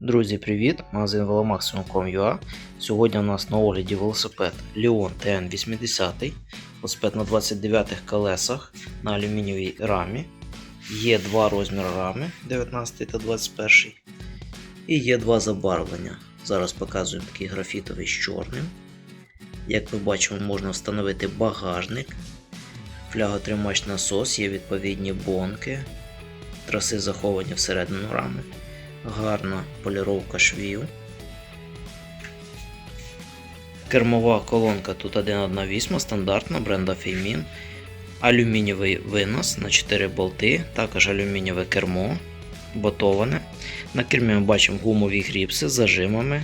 Друзі, привіт! Магазин velomaximum.com.ua Сьогодні у нас на огляді велосипед Leon TN80, велосипед на 29 колесах на алюмінієвій рамі. Є два розміри рами 19 та 21. І є два забарвлення. Зараз показуємо такий графітовий з чорним. Як ми бачимо, можна встановити багажник, фляготримач насос, є відповідні бонки, траси заховані всередину рами гарна поліровка швів. Кермова колонка тут 1.1.8 стандартна бренда Feimin. Алюмінієвий винос на 4 болти, також алюмінієве кермо, ботоване. На кермі ми бачимо гумові гріпси з зажимами,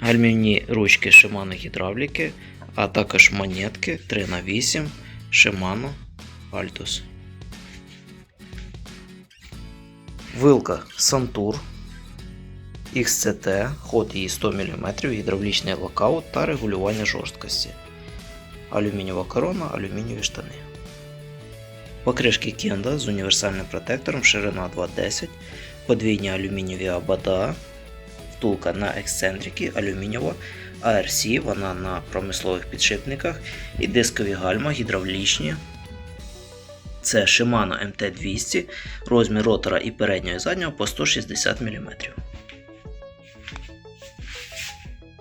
гальмівні ручки Shimano гідравліки, а також монетки 3х8 Shimano Altus. Вилка Santur XCT, ход її 100 мм, гідравлічний локаут та регулювання жорсткості. Алюмінієва корона, алюмінієві штани. Покришки Кенда з універсальним протектором ширина 2,10, подвійні алюмінієві абада, втулка на ексцентрики, алюмінієва, ARC, вона на промислових підшипниках і дискові гальма гідравлічні це Shimano MT200, розмір ротора і переднього і заднього по 160 мм.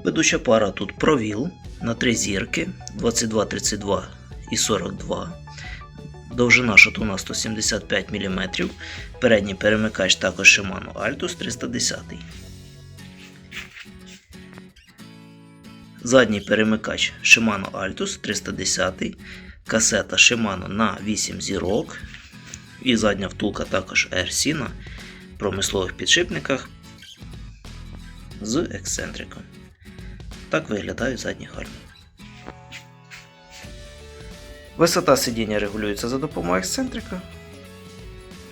Ведуча пара тут провіл на 3 зірки 22, 32 і 42. Довжина шатуна 175 мм. Передній перемикач також Shimano Altus 310. Задній перемикач Shimano Altus 310 касета Shimano на 8 зірок. І задня втулка також RC на промислових підшипниках з ексцентриком. Так виглядають задні гальми. Висота сидіння регулюється за допомогою ексцентрика,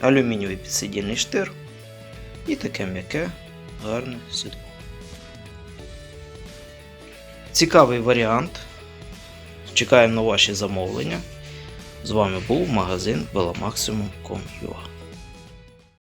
алюмінієвий підсидільний штир і таке м'яке, гарне сідло. Цікавий варіант. Чекаємо на ваші замовлення. З вами був магазин velomaximum.com.ua